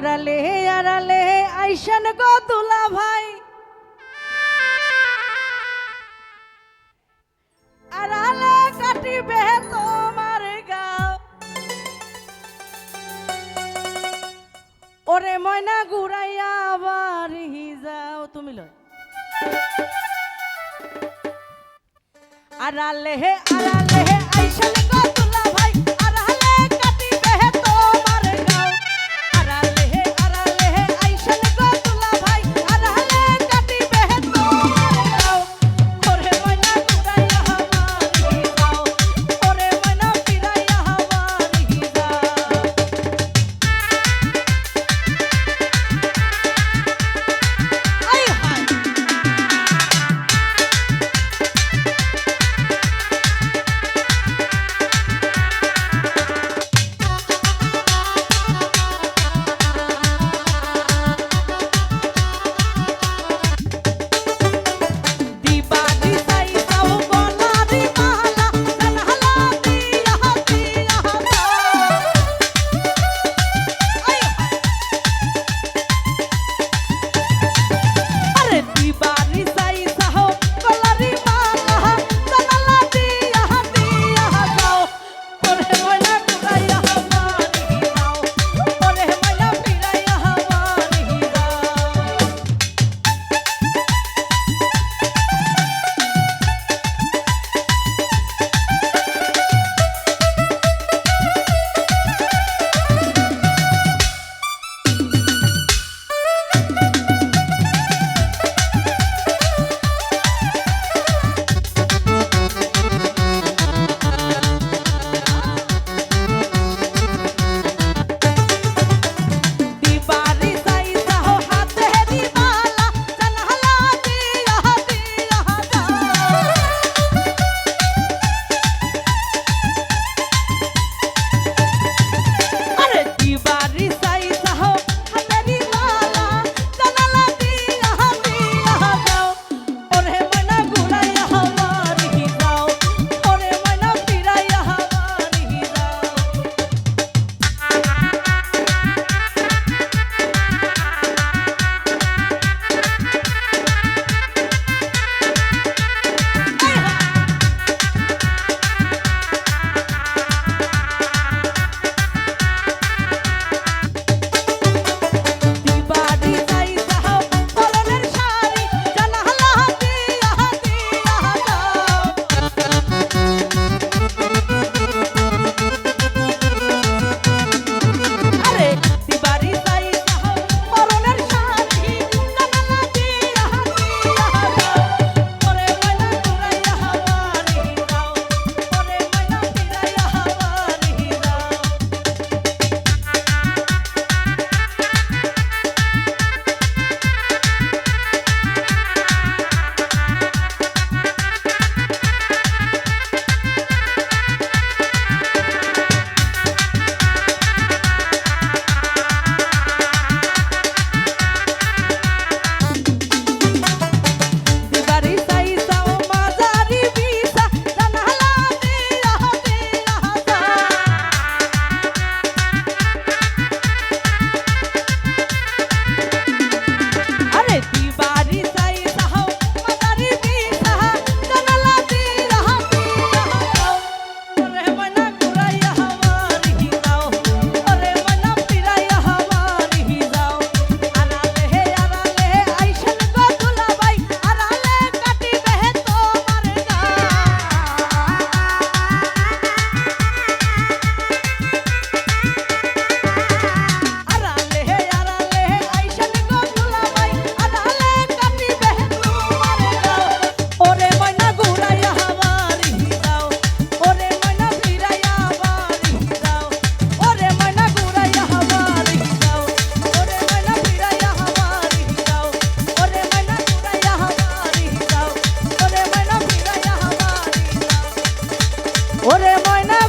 আড়ালে আড়ালে, আইসান গো দুলা ভাই। আড়ালে কাটিবে তোমার গাও। ওরে ময়না ঘুরাইয়া আবার যাও, তুমি লয়। আড়ালে আড়ালে, আইসান গো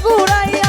ঘুরাই